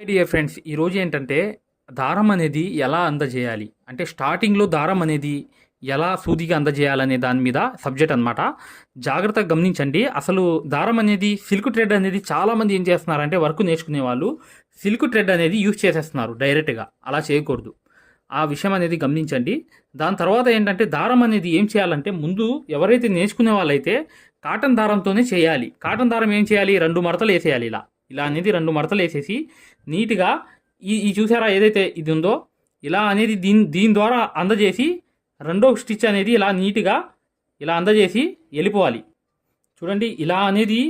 Dear friends ఈరోజు ఏంటంటే దారం అనేది ఎలా అందజేయాలి? అంటే స్టార్టింగ్లో దారం అనేది ఎలా సూదిగా అందజేయాలనే దాని మీద సబ్జెక్ట్ అనమాట జాగ్రత్తగా గమనించండి అసలు దారం అనేది సిల్క్ ట్రెడ్ అనేది చాలామంది ఏం చేస్తున్నారంటే వర్క్ నేర్చుకునే వాళ్ళు సిల్క్ ట్రెడ్ అనేది యూజ్ చేసేస్తున్నారు డైరెక్ట్గా అలా చేయకూడదు. ఆ విషయం అనేది గమనించండి. దాని తర్వాత ఏంటంటే దారం అనేది ఏం చేయాలంటే ముందు ఎవరైతే నేర్చుకునే వాళ్ళైతే కాటన్ దారంతోనే చేయాలి. కాటన్ దారం ఏం చేయాలి? రెండు మడతలు వేసేయాలి ఇలా. ఇలా అనేది రెండు మడతలు వేసేసి నీట్గా ఈ ఈ చూసారా ఏదైతే ఇది ఉందో ఇలా అనేది దీని దీని ద్వారా అందజేసి రెండో స్టిచ్ అనేది ఇలా నీట్గా ఇలా అందజేసి వెళ్ళిపోవాలి. చూడండి ఇలా అనేది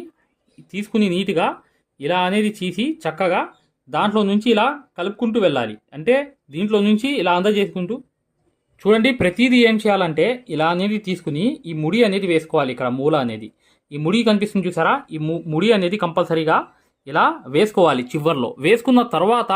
తీసుకుని నీట్గా ఇలా అనేది తీసి చక్కగా దాంట్లో నుంచి ఇలా కలుపుకుంటూ వెళ్ళాలి. అంటే దీంట్లో నుంచి ఇలా అందజేసుకుంటూ చూడండి ప్రతిదీ ఏం చేయాలంటే ఇలా అనేది తీసుకుని ఈ ముడి అనేది వేసుకోవాలి. ఇక్కడ మూల అనేది ఈ ముడి కనిపిస్తుంది చూసారా? ఈ ముడి అనేది కంపల్సరీగా ఇలా వేసుకోవాలి చివర్లో. వేసుకున్న తర్వాత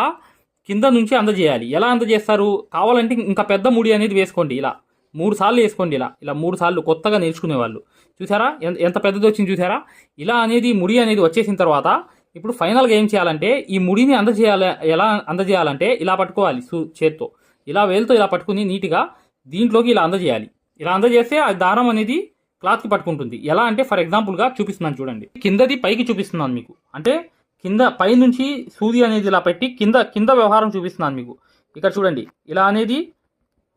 కింద నుంచి అందజేయాలి. ఎలా అందజేస్తారు? కావాలంటే ఇంకా పెద్ద ముడి అనేది వేసుకోండి ఇలా. మూడు సార్లు వేసుకోండి ఇలా. ఇలా మూడు సార్లు కొత్తగా నేర్చుకునే వాళ్ళు చూసారా? ఎంత ఎంత పెద్దది వచ్చింది చూసారా? ఇలా అనేది ముడి అనేది వచ్చేసిన తర్వాత ఇప్పుడు ఫైనల్గా ఏం చేయాలంటే ఈ ముడిని అందజేయాలి ఎలా అందజేయాలంటే ఇలా పట్టుకోవాలి సు చేత్తో. ఇలా వేలుతో ఇలా పట్టుకుని నీట్గా దీంట్లోకి ఇలా అందజేయాలి. ఇలా అందజేస్తే ఆ దారం అనేది క్లాత్కి పట్టుకుంటుంది. ఎలా అంటే ఫర్ ఎగ్జాంపుల్గా చూపిస్తున్నాను చూడండి. కిందది పైకి చూపిస్తున్నాను మీకు. అంటే కింద పై నుంచి సూది అనేది ఇలా పెట్టి కింద కింద వ్యవహారం చూపిస్తున్నాను మీకు. ఇక్కడ చూడండి. ఇలా అనేది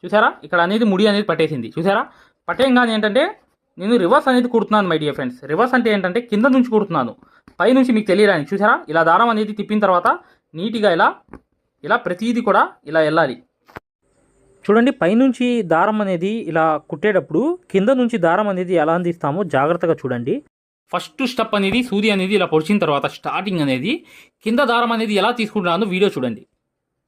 చూసారా? ఇక్కడ అనేది ముడి అనేది పట్టేసింది. చూసారా? పట్టేయంగానే ఏంటంటే నేను రివర్స్ అనేది కుడుతున్నాను మై డియర్ ఫ్రెండ్స్. రివర్స్ అంటే ఏంటంటే కింద నుంచి కుడుతున్నాను. పైనుంచి మీకు తెలియడానికి చూసారా? ఇలా దారం అనేది తిప్పిన తర్వాత నీట్గా ఇలా ఇలా ప్రతిదీ కూడా ఇలా వెళ్ళాలి. చూడండి పైనుంచి దారం అనేది ఇలా కుట్టేటప్పుడు కింద నుంచి దారం అనేది ఎలా అందిస్తామో జాగ్రత్తగా చూడండి. ఫస్ట్ స్టెప్ అనేది సూది అనేది ఇలా పొడిచిన తర్వాత స్టార్టింగ్ అనేది కింద దారం అనేది ఎలా తీసుకుంటున్నానో వీడియో చూడండి.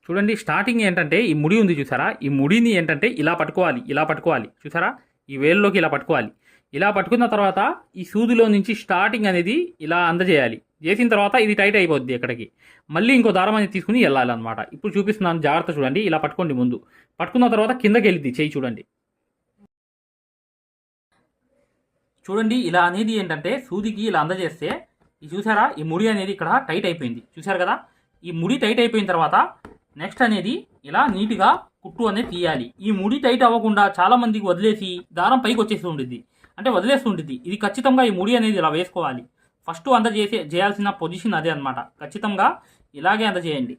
చూడండి స్టార్టింగ్ ఏంటంటే ఈ ముడి ఉంది చూసారా? ఈ ముడిని ఏంటంటే ఇలా పట్టుకోవాలి ఇలా పట్టుకోవాలి. చూసారా? ఈ వేలులోకి ఇలా పట్టుకోవాలి. ఇలా పట్టుకున్న తర్వాత ఈ సూదిలో నుంచి స్టార్టింగ్ అనేది ఇలా అందజేయాలి. చేసిన తర్వాత ఇది టైట్ అయిపోద్ది ఇక్కడికి మళ్ళీ ఇంకో దారం అనేది తీసుకుని వెళ్ళాలన్నమాట. ఇప్పుడు చూపిస్తున్నాను జాగ్రత్త చూడండి ఇలా పట్టుకోండి ముందు. పట్టుకున్న తర్వాత కిందకి వెళ్ళిద్ది చేయి చూడండి. చూడండి ఇలా అనేది ఏంటంటే సూదికి ఇలా అందజేస్తే ఇది చూసారా? ఈ ముడి అనేది ఇక్కడ టైట్ అయిపోయింది. చూసారు కదా? ఈ ముడి టైట్ అయిపోయిన తర్వాత నెక్స్ట్ అనేది ఇలా నీట్గా కుట్టు అనేది తీయాలి. ఈ ముడి టైట్ అవ్వకుండా చాలా మందికి వదిలేసి దారం పైకి వచ్చేసి ఉండిద్ది. అంటే వదిలేస్తూ ఉంటుంది ఇది ఖచ్చితంగా ఈ ముడి అనేది ఇలా వేసుకోవాలి. ఫస్ట్ అందజేసే చేయాల్సిన పొజిషన్ అదే అన్నమాట. ఖచ్చితంగా ఇలాగే అందజేయండి.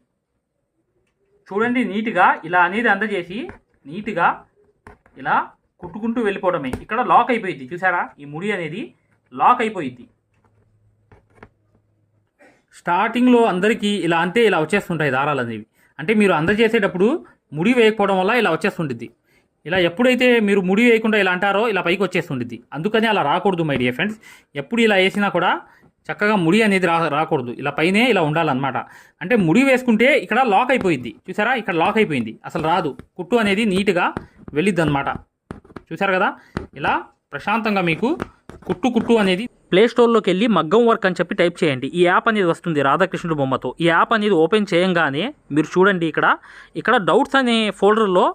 చూడండి నీట్గా ఇలా అనేది అందజేసి నీట్గా ఇలా కుట్టుకుంటూ వెళ్ళిపోవడమే. ఇక్కడ లాక్ అయిపోయింది. చూసారా ఈ ముడి అనేది లాక్ అయిపోయింది. స్టార్టింగ్లో అందరికీ ఇలా అంతే ఇలా వచ్చేస్తుంటాయి దారాలు అనేవి. అంటే మీరు అందజేసేటప్పుడు ముడి వేయకపోవడం వల్ల ఇలా వచ్చేస్తుంటుంది ఇలా ఎప్పుడైతే మీరు ముడి వేయకుండా ఇలా అంటారో ఇలా పైకి వచ్చేస్తుంటుంది అందుకని అలా రాకూడదు మై డియర్ ఫ్రెండ్స్. ఎప్పుడు ఇలా వేసినా కూడా చక్కగా ముడి అనేది రా రాకూడదు. ఇలా పైనే ఇలా ఉండాలన్నమాట. అంటే ముడి వేసుకుంటే ఇక్కడ లాక్ అయిపోయింది చూసారా ఇక్కడ లాక్ అయిపోయింది. అసలు రాదు. కుట్టు అనేది నీట్గా వెళ్ళిద్ది అనమాట చూసారు కదా? ఇలా ప్రశాంతంగా మీకు కుట్టు కుట్టు అనేది ప్లే స్టోర్లోకి వెళ్ళి మగ్గం వర్క్ అని చెప్పి టైప్ చేయండి. ఈ యాప్ అనేది వస్తుంది రాధాకృష్ణుడు బొమ్మతో. ఈ యాప్ అనేది ఓపెన్ చేయంగానే మీరు చూడండి ఇక్కడ. ఇక్కడ డౌట్స్ అనే ఫోల్డర్లో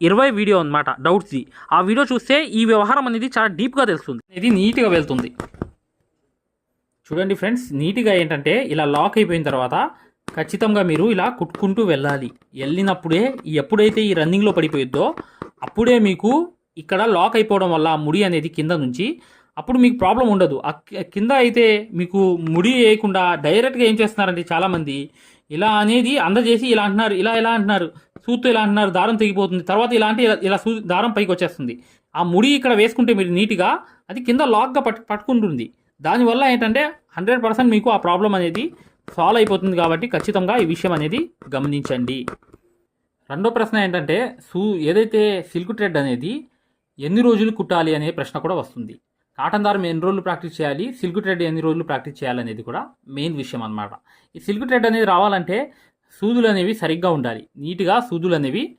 ఇరవై వీడియో అనమాట డౌట్స్ది. ఆ వీడియో చూస్తే ఈ వ్యవహారం అనేది చాలా డీప్గా తెలుస్తుంది. ఇది నీట్గా వెళ్తుంది. చూడండి ఫ్రెండ్స్ నీట్గా ఏంటంటే ఇలా లాక్ అయిపోయిన తర్వాత ఖచ్చితంగా మీరు ఇలా కుట్టుకుంటూ వెళ్ళాలి. వెళ్ళినప్పుడే ఎప్పుడైతే ఈ రన్నింగ్లో పడిపోయిద్దో అప్పుడే మీకు ఇక్కడ లాక్ అయిపోవడం వల్ల ఆ ముడి అనేది కింద నుంచి అప్పుడు మీకు ప్రాబ్లం ఉండదు. కింద అయితే మీకు ముడి వేయకుండా డైరెక్ట్గా ఏం చేస్తున్నారంటే చాలామంది ఇలా అనేది అందజేసి ఇలా అంటున్నారు ఇలా ఇలా అంటున్నారు సూత్తు ఇలా అంటున్నారు దారం తెగిపోతుంది తర్వాత ఇలా అంటే ఇలా ఇలా సూ దారం పైకి వచ్చేస్తుంది. ఆ ముడి ఇక్కడ వేసుకుంటే మీరు నీట్గా అది కింద లాక్గా పట్టు పట్టుకుంటుంది. దానివల్ల ఏంటంటే హండ్రెడ్ పర్సెంట్ మీకు ఆ ప్రాబ్లం అనేది సాల్వ్ అయిపోతుంది కాబట్టి ఖచ్చితంగా ఈ విషయం అనేది గమనించండి. రెండో ప్రశ్న ఏంటంటే సూ ఏదైతే సిల్క్ ట్రెడ్ అనేది ఎన్ని రోజులు కుట్టాలి అనే ప్రశ్న కూడా వస్తుంది. కాటన్ దారం ఎన్ని రోజులు ప్రాక్టీస్ చేయాలి? సిల్క్ థ్రెడ్ ఎన్ని రోజులు ప్రాక్టీస్ చేయాలనేది కూడా మెయిన్ విషయం అన్నమాట. ఈ సిల్క్ థ్రెడ్ అనేది రావాలంటే సూదులు అనేవి సరిగ్గా ఉండాలి. నీట్గా సూదులు అనేవి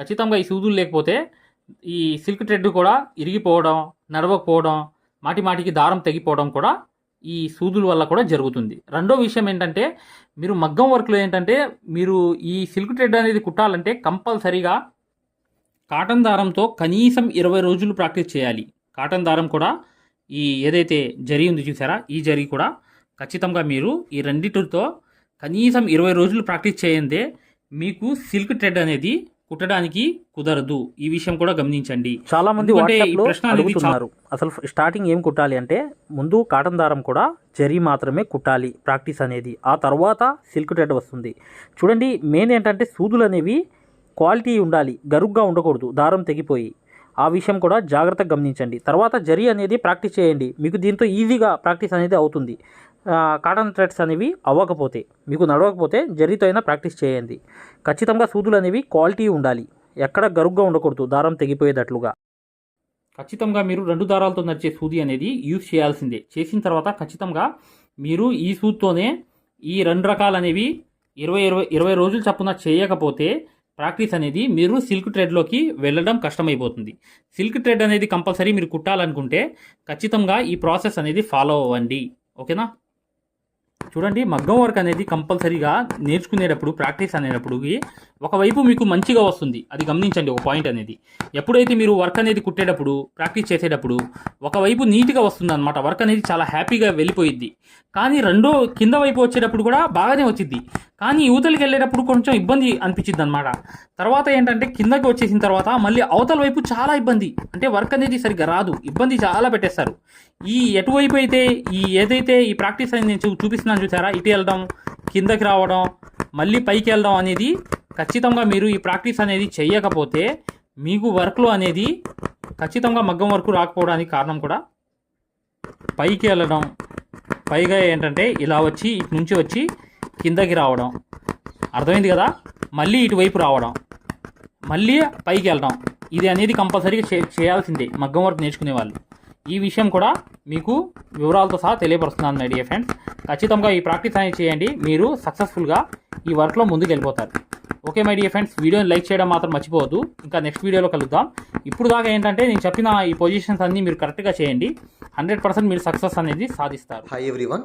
ఖచ్చితంగా ఈ సూదులు లేకపోతే ఈ సిల్క్ థ్రెడ్ కూడా ఇరిగిపోవడం నడవకపోవడం మాటి మాటికి దారం తెగిపోవడం కూడా ఈ సూదుల వల్ల కూడా జరుగుతుంది. రెండో విషయం ఏంటంటే మీరు మగ్గం వర్క్లో ఏంటంటే మీరు ఈ సిల్క్ థ్రెడ్ అనేది కుట్టాలంటే కంపల్సరీగా కాటన్ దారంతో కనీసం ఇరవై రోజులు ప్రాక్టీస్ చేయాలి. కాటన్ దారం కూడా ఈ ఏదైతే జరి ఉంది చూసారా ఈ జరి కూడా ఖచ్చితంగా మీరు ఈ రెండిటితో కనీసం ఇరవై రోజులు ప్రాక్టీస్ చేయందే మీకు సిల్క్ థ్రెడ్ అనేది కుట్టడానికి కుదరదు. ఈ విషయం కూడా గమనించండి. చాలా మంది ప్రశ్న అడుగుతున్నారు అసలు స్టార్టింగ్ ఏం కుట్టాలి? అంటే ముందు కాటన్ దారం కూడా జరీ మాత్రమే కుట్టాలి ప్రాక్టీస్ అనేది. ఆ తర్వాత సిల్క్ థ్రెడ్ వస్తుంది. చూడండి మెయిన్ ఏంటంటే సూదులు అనేవి క్వాలిటీ ఉండాలి గరుగ్గా ఉండకూడదు దారం తెగిపోయి. ఆ విషయం కూడా జాగ్రత్తగా గమనించండి. తర్వాత జరీ అనేది ప్రాక్టీస్ చేయండి. మీకు దీంతో ఈజీగా ప్రాక్టీస్ అనేది అవుతుంది. కాటన్ థ్రెడ్స్ అనేవి అవ్వకపోతే మీకు నడవకపోతే జరీతో అయినా ప్రాక్టీస్ చేయండి. ఖచ్చితంగా సూదులు అనేవి క్వాలిటీ ఉండాలి. ఎక్కడ గరుగ్గా ఉండకూడదు దారం తెగిపోయేటట్లుగా. ఖచ్చితంగా మీరు రెండు దారాలతో నడిచే సూది అనేది యూజ్ చేయాల్సిందే. చేసిన తర్వాత ఖచ్చితంగా మీరు ఈ సూత్తోనే ఈ రెండు రకాలు అనేవి ఇరవై ఇరవై ఇరవై రోజులు చప్పున చేయకపోతే ప్రాక్టీస్ అనేది మీరు సిల్క్ ట్రెడ్లోకి వెళ్ళడం కష్టమైపోతుంది. సిల్క్ ట్రెడ్ అనేది కంపల్సరీ మీరు కుట్టాలనుకుంటే ఖచ్చితంగా ఈ ప్రాసెస్ అనేది ఫాలో అవ్వండి. ఓకేనా? చూడండి మగ్గం వర్క్ అనేది కంపల్సరీగా నేర్చుకునేటప్పుడు ప్రాక్టీస్ అనేటప్పుడు ఒకవైపు మీకు మంచిగా వస్తుంది. అది గమనించండి ఒక పాయింట్ అనేది. ఎప్పుడైతే మీరు వర్క్ అనేది కుట్టేటప్పుడు ప్రాక్టీస్ చేసేటప్పుడు ఒకవైపు నీట్గా వస్తుంది అనమాట వర్క్ అనేది చాలా హ్యాపీగా వెళ్ళిపోయిద్ది. కానీ రెండో కింద వైపు వచ్చేటప్పుడు కూడా బాగానే వచ్చింది కానీ యువతలకి వెళ్ళేటప్పుడు కొంచెం ఇబ్బంది అనిపించింది అనమాట తర్వాత ఏంటంటే కిందకి వచ్చేసిన తర్వాత మళ్ళీ అవతల వైపు చాలా ఇబ్బంది. అంటే వర్క్ అనేది సరిగ్గా రాదు. ఇబ్బంది చాలా పెట్టేస్తారు. ఈ ఎటువైపు అయితే ఈ ఏదైతే ఈ ప్రాక్టీస్ అనేది నేను చూపిస్తున్నాను చూసారా? ఇటు వెళ్ళడం కిందకి రావడం మళ్ళీ పైకి వెళ్దాం అనేది ఖచ్చితంగా మీరు ఈ ప్రాక్టీస్ అనేది చేయకపోతే మీకు వర్క్లో అనేది ఖచ్చితంగా మగ్గం వర్క్ రాకపోవడానికి కారణం కూడా పైకి వెళ్ళడం పైగా ఏంటంటే ఇలా వచ్చి ఇటు నుంచి వచ్చి కిందకి రావడం. అర్థమైంది కదా? మళ్ళీ ఇటువైపు రావడం. మళ్ళీ పైకి వెళ్ళడం ఇది అనేది కంపల్సరీగా చేయాల్సిందే. మగ్గం వర్క్ నేర్చుకునే వాళ్ళు. ఈ విషయం కూడా మీకు వివరాలతో సహా తెలియపరుస్తున్నాను మై డియర్ ఫ్రెండ్స్ ఖచ్చితంగా ఈ ప్రాక్టీస్ అనేది చేయండి. మీరు సక్సెస్ఫుల్గా ఈ వర్క్లో ముందుకు వెళ్ళిపోతారు ఓకే మై డియర్ ఫ్రెండ్స్ వీడియోని లైక్ చేయడం మాత్రం మర్చిపోవద్దు. ఇంకా నెక్స్ట్ వీడియోలో కలుద్దాం. ఇప్పుడు దాకా ఏంటంటే నేను చెప్పిన ఈ పొజిషన్స్ అన్నీ మీరు కరెక్ట్గా చేయండి. హండ్రెడ్ పర్సెంట్ మీరు సక్సెస్ అనేది సాధిస్తారు. Hi everyone